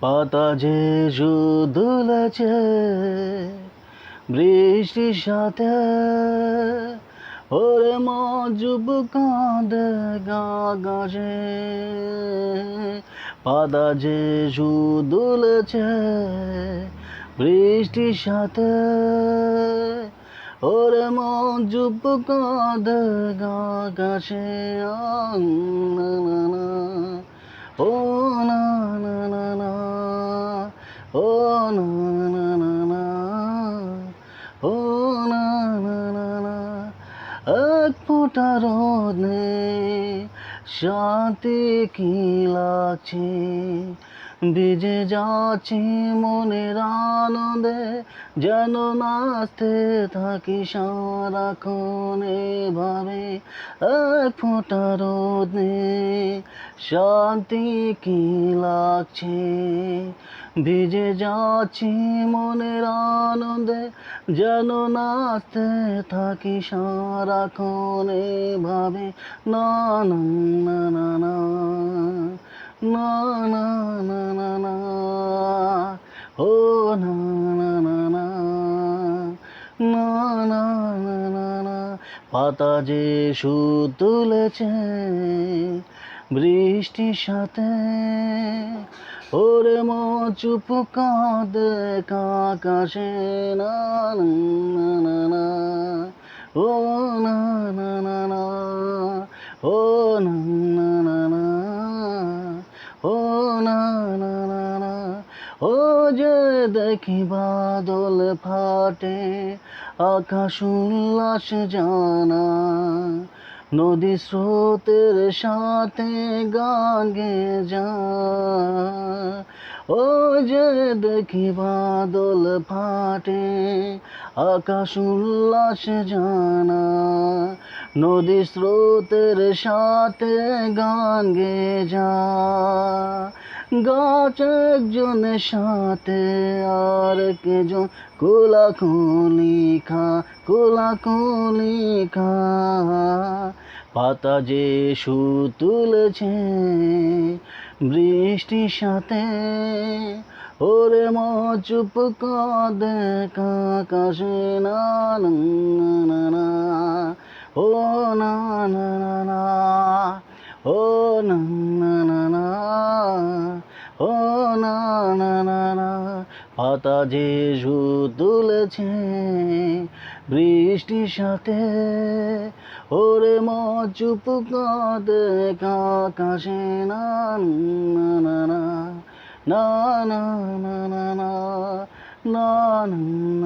পাতা যে দুলেছে বৃষ্টির সাথে, ওরে মজুব কাঁদে গাছে পাতা যে দুলেছে বৃষ্টির সাথে, ওরে মজুব কাঁদে গাছে ও না। না না না ও না না না না এক ফোঁটা রোদ নেই, শান্তি কি লাগছে? ভিজে যাচ্ছি মনের আনন্দে, যেন নাচতে থাকি সারাক্ষণ এভাবে। এক ফোঁটা রোদ নেই, শান্তি কি লাগছে? ভিজে যাচ্ছি মনের আনন্দে, যেন নাচতে থাকি সারাক্ষণ এভাবে। না না না না না না না ও না না না না না না না না না পাতা যে সুর তুলেছে বৃষ্টির সাথে ওরে মো চুপ কাঁদে কাকাশে না না না না ও না না না না ও না না না না যে দেখি বাদল ফাটে, আকাশ উল্লাস জানা। নদী স্রোতের সাথে গান গে যা। ও যে দেখি বাদল ফাটে, আকাশ উল্লাস জানা। নদী স্রোতের সাথে গান গে যা। গাছ সাথে আর কেজন কোলাকুলি খা কোলাকুলি খা। পাতা যে সু তুলেছে বৃষ্টির সাথে, ওরে ম চুপ কাঁদে কাকাশে না না না ও না না না। ও না না না ও না না না না পাতা যে সু তুলেছে বৃষ্টির সাথে ওরে ম চুপ কাঁদে কাকাশে না না না না না না না না না না